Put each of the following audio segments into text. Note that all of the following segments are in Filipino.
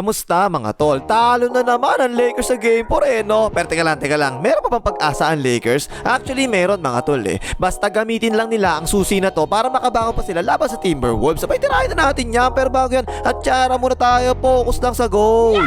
Kamusta mga tol? Talo na naman ang Lakers sa Game 4 eh no? Pero teka lang, teka lang. Meron pa bang pag-asa ang Lakers? Actually meron mga tol eh. Basta gamitin lang nila ang susi na to para makabangon pa sila laban sa Timberwolves. Sabay tirahin na natin yan. Pero bago yan, at tsara muna tayo. Focus lang sa goal.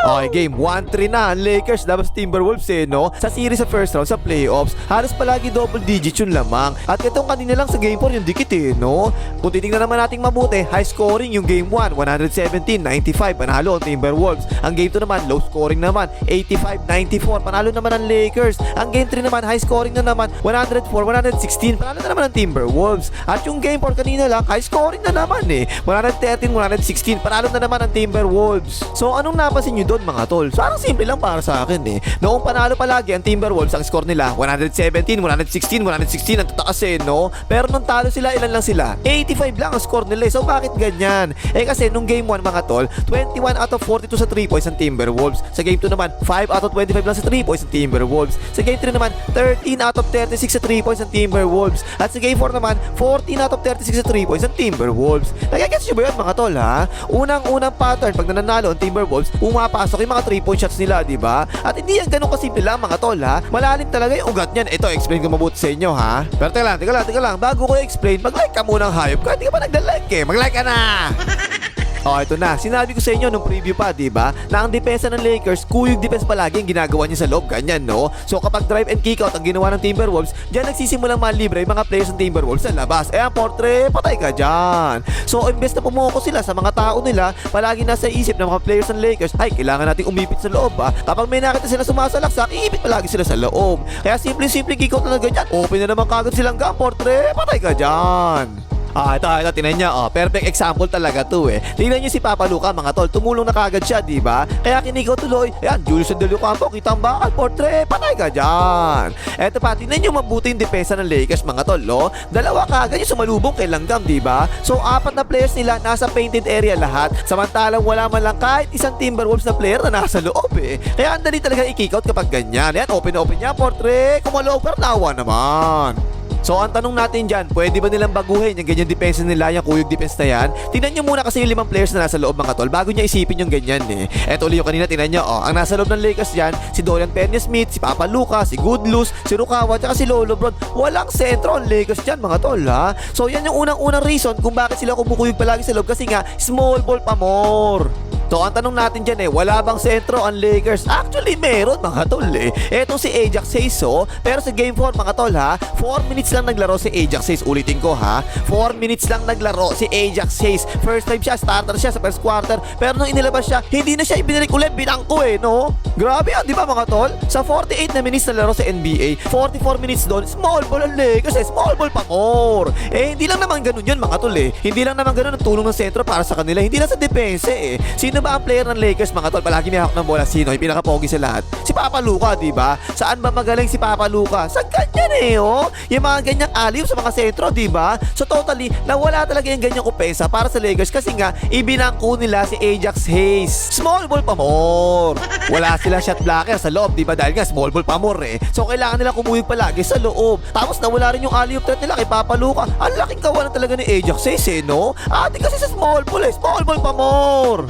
Okay, game 1-3 na ang Lakers laban sa Timberwolves eh, no? Sa series sa first round, sa playoffs, halos palagi double digit yung lamang. At itong kanina lang sa game 4 yung dikit eh, no? Kung titingnan naman nating mabuti, high scoring yung game 1, 117-95, panalo ang Timberwolves. Ang game 2 naman, low scoring naman, 85-94, panalo naman ang Lakers. Ang game 3 naman, high scoring na naman, 104-116, panalo na naman ang Timberwolves. At yung game 4 kanina lang, high scoring na naman eh, 113-116, panalo na naman ang Timberwolves. So anong napansin nyo doon mga tol? Parang simple lang para sa akin eh. Noong panalo palagi ang Timberwolves, ang score nila 117, 116, 116 ang tataas eh, no? Pero nung talo sila, ilan lang sila? 85 lang ang score nila eh. So bakit ganyan? Eh kasi nung game 1 mga tol, 21 out of 42 sa 3 points ang Timberwolves. Sa game 2 naman, 5 out of 25 lang sa 3 points ang Timberwolves. Sa game 3 naman, 13 out of 36 sa 3 points ang Timberwolves. At sa game 4 naman, 14 out of 36 sa 3 points ang Timberwolves. Nagigets nyo ba yun mga tol ha? Unang-unang pattern pag nananalo ang Timberwolves, pumapasok yung mga 3 point shots nila, di ba? At hindi yan ganun kasimple lang mga tol ha. Malalim talaga yung ugat niyan. Ito, explain ko mabuti sa inyo ha. Pero teka lang, teka lang, teka lang. Bago ko explain, mag-like ka muna ng hayop ka. Hindi ka pa nagda-like eh. Mag-like ka na! Oh, ito na. Sinabi ko sa inyo nung preview pa, 'di ba? Na ang depensa ng Lakers, kuyog defense palagi ang ginagawa niya sa loob, ganyan, no? So kapag drive and kick out ang ginawa ng Timberwolves, diyan nagsisimulang malibre yung mga players ng Timberwolves sa labas. Eh, ang portre, patay ka diyan. So, imbes na pumuko sila sa mga tao nila, palagi nasa isip ng mga players ng Lakers, ay, kailangan nating umipit sa loob, ah. Kapag may nakita sila sumasalaksak, iipit palagi sila sa loob. Kaya simple-simple kick out na ganyan. Open na naman kagad silang gam, portre, patay ka diyan. Ah, ito, ito, tinan niya. Oh, perfect example talaga to eh. Tingnan niyo si Papa Luca, mga tol. Tumulong na kagad siya, di ba? Kaya kinikaw tuloy. Ayan, Julius Del Campo, kitang bakal, portrait, patay ka dyan. Eto pa, tingnan niyo mabuti yung depensa ng Lakers, mga tol, no? Dalawa kagad yung sumalubong kay Langgam, di ba? So, apat na players nila nasa painted area lahat. Samantalang wala man lang kahit isang Timberwolves na player na nasa loob eh. Kaya ang dali talaga i-kick out kapag ganyan. Ayan, open na open niya, portrait. Kumaloob, pero nawa naman. So ang tanong natin dyan, pwede ba nilang baguhin yung ganyan depensa nila, yung kuyog defense na yan? Tingnan nyo muna kasi yung limang players na nasa loob mga tol, bago niya isipin yung ganyan eh. Eto ulit yung kanina, tingnan nyo, oh, ang nasa loob ng Lakers dyan, si Dorian Pena-Smith, si Papa Luca, si Goodlus, si Rukawa, tsaka si Lolo Bron. Walang sentro ang Lakers dyan mga tol ha. So yan yung unang-unang reason kung bakit sila kumukuyog palagi sa loob kasi nga, small ball pa more. So ang tanong natin dyan eh, wala bang sentro ang Lakers? Actually meron mga tol eh. Etong si Ajax Hayes oh, pero sa game 4 mga tol ha, 4 minutes lang naglaro si Ajax Hayes. Ulitin ko ha, 4 minutes lang naglaro si Ajax Hayes. First time siya, starter siya sa first quarter, pero nung inilabas siya, hindi na siya ibinalik ulit, binangko eh no? Grabe yan, di ba mga tol? Sa 48 na minutes na laro sa NBA, 44 minutes doon, small ball ang Lakers eh, small ball pa more. Eh hindi lang naman ganun yun mga tol eh. Hindi lang naman ganun ang tulong ng sentro para sa kanila, hindi lang sa depensa eh. Sino ba ang player ng Lakers mga tol? Palagi may hawak ng bola. Sino? Yung pinaka-pogi sa lahat. Si Papa Luca, di ba? Saan ba magaling si Papa Luca? Sa ganyan eh, oh. Yung mga ganyang aliw sa mga sentro, di ba? So totally, nawala talaga yung ganyang kupesa para sa Lakers kasi nga, ibinangko nila si Ajax Hayes. Small ball pa more. Wala sila shot blocker sa loob, di ba? Dahil nga, small ball pa more eh. So kailangan nila kumuyog palagi sa loob. Tapos nawala rin yung alley-oop threat nila kay Papa Luca. Ang laking kawalan talaga ni Ajax Hayes eh, no? Ate kasi sa small ball eh. Small ball pa more.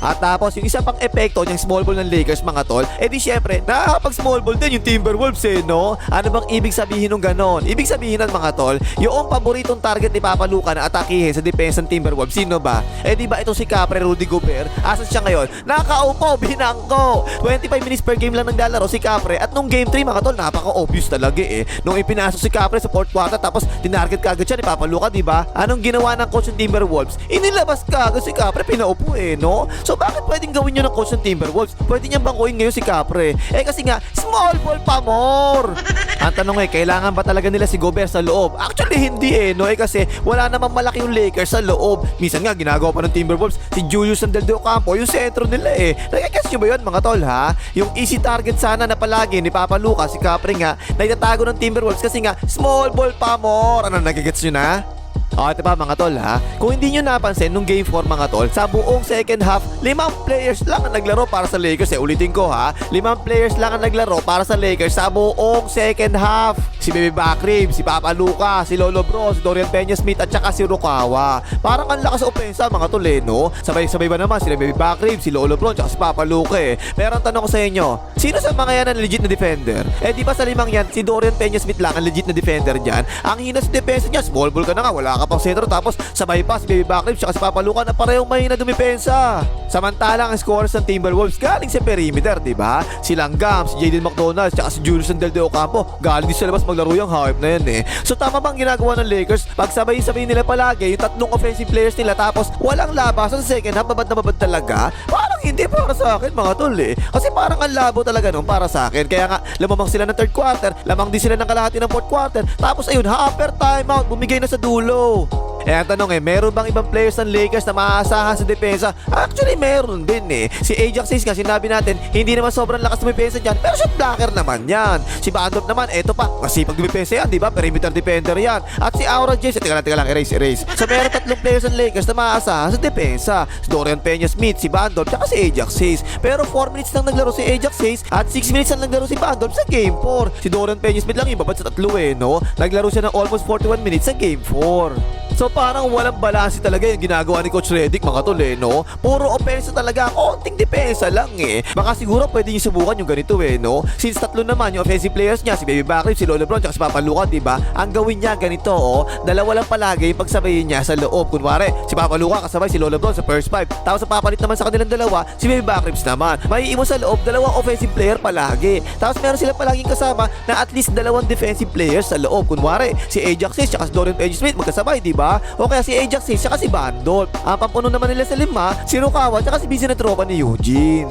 At tapos, yung isa pang epekto ng small ball ng Lakers, mga tol, eh di syempre, nakakapag small ball din yung Timberwolves eh, no? Ano bang ibig sabihin ng ganon? Ibig sabihin ng mga tol, yung paboritong target ni Papa Luca na atakihin sa defense ng Timberwolves, sino ba? Eh di ba itong si Capre Rudy Gobert? Asan siya ngayon? Nakaupo, binangko! 25 minutes per game lang naglalaro si Capre at nung game 3, mga tol, napaka-obvious talaga eh. Nung ipinasok si Capre sa fourth quarter tapos tinarget kagad siya ni Papa Luca, di ba? Anong ginawa ng coach ng Timberwolves? Inilabas kagad si Capre, pinaupo eh, no? So bakit pwedeng gawin nyo ng coach ng Timberwolves? Pwede niyang bangkuin ngayon si Capre. Eh kasi nga, small ball pa more. Ang tanong eh, kailangan ba talaga nila si Gobert sa loob? Actually, hindi eh, no? Eh kasi wala namang malaki yung Lakers sa loob. Minsan nga, ginagawa pa ng Timberwolves si Julius Sandel de Ocampo, yung sentro nila eh. Nagkakes nyo ba yun, mga tol, ha? Yung easy target sana na palagi ni Papa Luca, si Capre nga, na itatago ng Timberwolves kasi nga, small ball pa more. Ano, nagigets nyo na? O, ito pa mga tol ha. Kung hindi nyo napansin nung game 4 mga tol, sa buong second half, limang players lang ang naglaro para sa Lakers. Eh, ulitin ko ha. Limang players lang ang naglaro para sa Lakers sa buong second half. Si Baby Bakrib, si Papa Luca, si Lolo Bro, si Dorian Peña Smith at saka si Rukawa. Parang ang lakas opensa mga tol eh, no? Sabay-sabay ba naman sila Baby Bakrib, si Lolo Bro, at si Papa Luca eh. Pero ang tanong ko sa inyo, sino sa mga yan ang legit na defender? Eh di ba sa limang yan, si Dorian Peña Smith lang ang legit na defender dyan? Ang hina sa depensa niya, small ball ka na nga, wala ka pang sentro tapos sabay pa si Baby Bakrib at si Papa Luca na parehong mahina dumipensa. Samantalang ang scorers ng Timberwolves galing sa perimeter, di ba? Si Langgam, si Jaden McDonald, at si Julius Del De Ocampo, galing din sa labas maglaro yung hype na yan eh. So tama bang ginagawa ng Lakers? Pag sabay-sabay nila palagi yung tatlong offensive players nila tapos walang labasan sa second half, babad na babad talaga? Parang hindi para sa akin mga tol eh. Kasi parang ang labo talaga nung para sa akin. Kaya nga, lumamang sila ng third quarter, lamang din sila ng kalahati ng fourth quarter. Tapos ayun, half timeout, bumigay na sa dulo. Oh. Eh ang tanong eh, meron bang ibang players ng Lakers na maaasahan sa depensa? Actually, meron din eh. Si Ajax Hayes nga, sinabi natin, hindi naman sobrang lakas dumipensa dyan, pero shot blocker naman yan. Si Bandop naman, eto pa, masipag dumipensa yan, di ba? Perimeter defender yan. At si Aura James, eh, teka lang, teka lang, erase, erase. So meron tatlong players ng Lakers na maaasahan sa depensa. Si Dorian Peña Smith, si Bandop, tsaka si Ajax Hayes. Pero 4 minutes lang naglaro si Ajax Hayes at 6 minutes lang naglaro si Bandop sa Game 4. Si Dorian Peña Smith lang yung babad sa tatlo eh, no? Naglaro siya ng almost 41 minutes sa Game 4. So parang walang balanse talaga yung ginagawa ni Coach Redick mga tol eh, no? Puro opensa talaga, konting depensa lang eh. Baka siguro pwede niyo subukan yung ganito eh, no? Since tatlo naman yung offensive players niya, si Baby Bakrib, si Lolo Brown, tsaka si Papa Luca, di ba? Ang gawin niya ganito, oh, dalawa lang palagi yung pagsabayin niya sa loob. Kunwari, si Papa Luca kasabay si Lolo Brown sa first five. Tapos sa papalit naman sa kanilang dalawa, si Baby Bakribs naman. May imo sa loob, dalawang offensive player palagi. Tapos meron sila palaging kasama na at least dalawang defensive players sa loob. Kunwari, si Ajax Hayes, tsaka si Dorian Edge Smith, magkasabay, di ba? O kaya si Ajax Hayes, tsaka si Bandol. Ang pampuno naman nila sa lima, si Rukawa, tsaka si busy na tropa ni Eugene.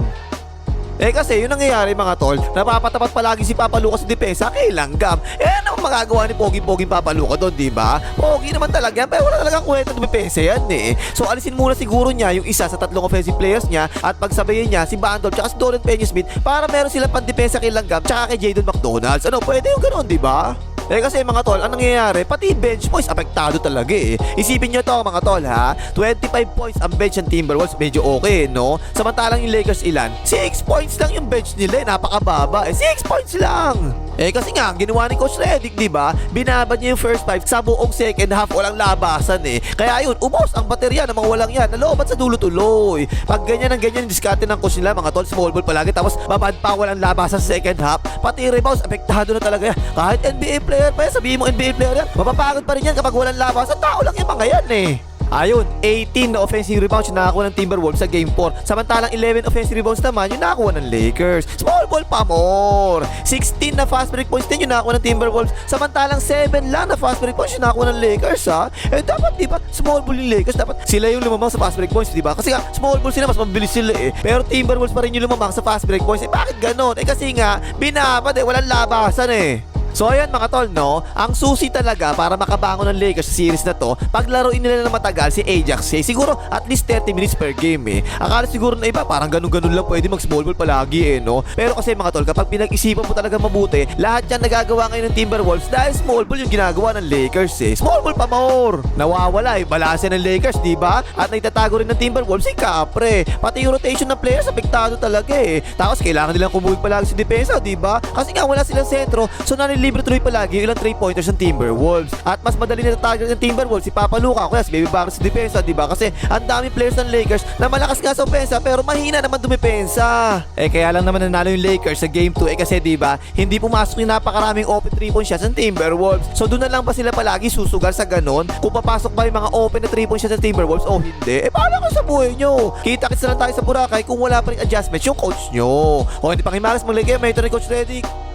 Eh kasi yun nangyayari mga tol, napapatapat palagi si Papa Luca sa depensa kay Langgam. Eh ano magagawa ni Pogi-Pogi Papa Luca doon, di ba? Pogi naman talaga pero wala talagang kwenta ng depensa yan eh. So alisin muna siguro niya yung isa sa tatlong offensive players niya at pagsabayin niya si Bandol tsaka si Dorian Peña Smith para meron silang pandepensa kay Langgam tsaka kay Jadon McDonald's. Ano, pwede yung ganun, di ba? Eh kasi mga tol, ang nangyayari, pati bench points apektado talaga eh. Isipin nyo to mga tol ha, 25 points ang bench ng Timberwolves, medyo okay no? Samantalang yung Lakers ilan, 6 points lang yung bench nila eh, napakababa eh, 6 points lang! Eh kasi nga, ginawa ni Coach Redick, di ba? Binabad niya yung first five sa buong second half, walang labasan eh. Kaya yun, ubos ang baterya ng mga walang yan, naloobat sa dulo tuloy. Pag ganyan ang ganyan diskarte ng coach nila, mga tol, small ball palagi, tapos babad pa walang labasan sa second half, pati rebounds, apektado na talaga yan. Kahit NBA player pa yan, sabihin mo NBA player yan, mapapagod pa rin yan kapag walang labasan, tao lang yung mga yan eh. Ayun, 18 na offensive rebounds yung nakakuha ng Timberwolves sa Game 4. Samantalang 11 offensive rebounds naman yung nakakuha ng Lakers. Small ball pa more. 16 na fast break points din yung nakakuha ng Timberwolves. Samantalang 7 lang na fast break points yung nakakuha ng Lakers ha. Eh dapat di ba small ball yung Lakers. Dapat sila yung lumamang sa fast break points di ba? Kasi nga small ball sila mas mabilis sila eh. Pero Timberwolves pa rin yung lumamang sa fast break points. Eh bakit ganon? Eh kasi nga binabad eh. Walang labasan eh. So ayan mga tol no, ang susi talaga para makabangon ng Lakers sa series na to, paglaruin nila na matagal si Ajax eh. Siguro at least 30 minutes per game eh. Akala siguro na iba parang ganun-ganun lang pwede mag small ball palagi eh no. Pero kasi mga tol, kapag pinag-isipan mo talaga mabuti, lahat yan nagagawa ngayon ng Timberwolves dahil small ball yung ginagawa ng Lakers eh. Small ball pa more. Nawawala eh, balanse ng Lakers, di ba? At naitatago rin ng Timberwolves si Capre. Pati yung rotation ng players apektado talaga eh. Tapos kailangan nilang kumuhig palagi sa depensa, di ba? Kasi nga wala silang sentro, so nanilibre tuloy palagi yung ilang 3 pointers ng Timberwolves. At mas madali na target ng Timberwolves si Papa Luka, kaya si Baby Barnes sa depensa, di ba? Kasi ang daming players ng Lakers na malakas nga sa opensa pero mahina naman dumipensa. Eh kaya lang naman nanalo yung Lakers sa game 2 eh kasi di ba, hindi pumasok yung napakaraming open 3 point shots ng Timberwolves. So doon na lang ba sila palagi susugal sa ganon? Kung papasok ba yung mga open na 3 point shots ng Timberwolves o hindi? Eh paano ko sa buhay nyo? Kita-kits na lang tayo sa Boracay kung wala pa rin adjustments yung coach nyo. O hindi pang himaras maglagay, may ito ni Coach Redick.